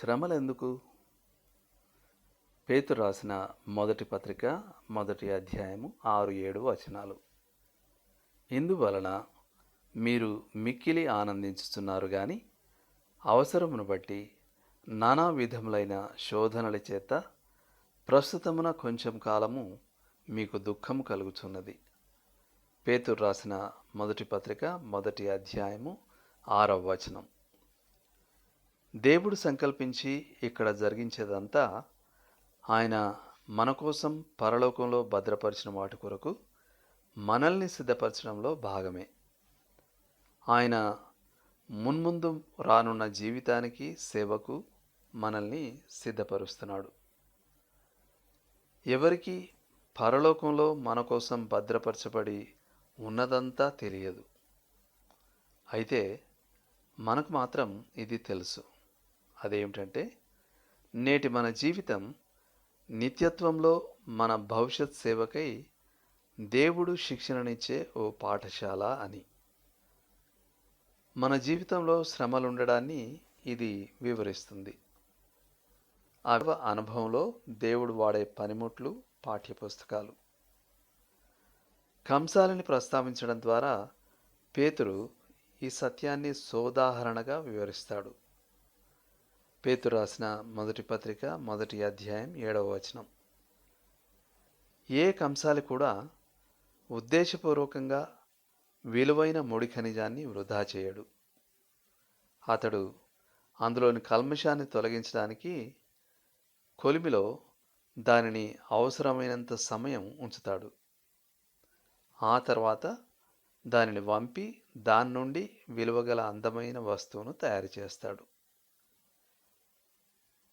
శ్రమలెందుకు? పేతు రాసిన మొదటి పత్రిక మొదటి అధ్యాయము ఆరు ఏడు వచనాలు. ఇందువలన మీరు మిక్కిలి ఆనందించుతున్నారు కానీ అవసరమును బట్టి నానా విధములైన శోధనల చేత ప్రస్తుతమున కొంచెం కాలము మీకు దుఃఖము కలుగుతున్నది పేతురు రాసిన మొదటి పత్రిక మొదటి అధ్యాయము ఆరవ వచనం. దేవుడు సంకల్పించి ఇక్కడ జరిగించేదంతా ఆయన మన కోసం పరలోకంలో భద్రపరిచిన వాటి కొరకు మనల్ని సిద్ధపరచడంలో భాగమే. ఆయన మున్ముందు రానున్న జీవితానికి సేవకు మనల్ని సిద్ధపరుస్తున్నాడు. ఎవరికి పరలోకంలో మన కోసం భద్రపరచబడి ఉన్నదంతా తెలియదు. అయితే మనకు మాత్రం ఇది తెలుసు. అదేమిటంటే నేటి మన జీవితం నిత్యత్వంలో మన భవిష్యత్ సేవకై దేవుడు శిక్షణనిచ్చే ఓ పాఠశాల అని. మన జీవితంలో శ్రమలు ఉండడాన్ని ఇది వివరిస్తుంది. ఆ అనుభవంలో దేవుడు వాడే పనిముట్లు పాఠ్యపుస్తకాలు. కంసాలని ప్రస్తావించడం ద్వారా పేతురు ఈ సత్యాన్ని సోదాహరణగా వివరిస్తాడు. పేతు రాసిన మొదటి పత్రిక మొదటి అధ్యాయం ఏడవ వచనం. ఏ కంసాలి కూడా ఉద్దేశపూర్వకంగా విలువైన ముడి ఖనిజాన్ని వృధా చేయడు. అతడు అందులోని కల్మషాన్ని తొలగించడానికి కొలిమిలో దానిని అవసరమైనంత సమయం ఉంచుతాడు. ఆ తర్వాత దానిని వంపి దాని నుండి విలువగల అందమైన వస్తువును తయారు చేస్తాడు.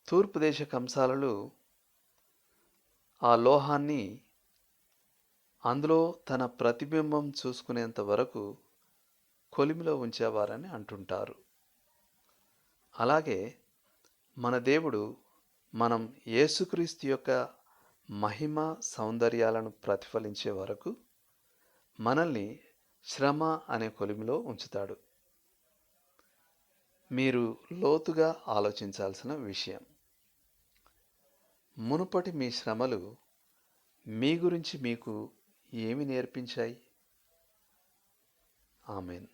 తూర్పు దేశ కంసాలలు ఆ లోహాన్ని అందులో తన ప్రతిబింబం చూసుకునేంత వరకు కొలిమిలో ఉంచేవారని అంటుంటారు. అలాగే మన దేవుడు మనం యేసుక్రీస్తు యొక్క మహిమ సౌందర్యాలను ప్రతిఫలించే వరకు మనల్ని శ్రమ అనే కొలిమిలో ఉంచుతాడు. మీరు లోతుగా ఆలోచించాల్సిన విషయం. మునుపటి మీ శ్రమలు మీ గురించి మీకు ఏమి నేర్పించాయి? ఆమెన్.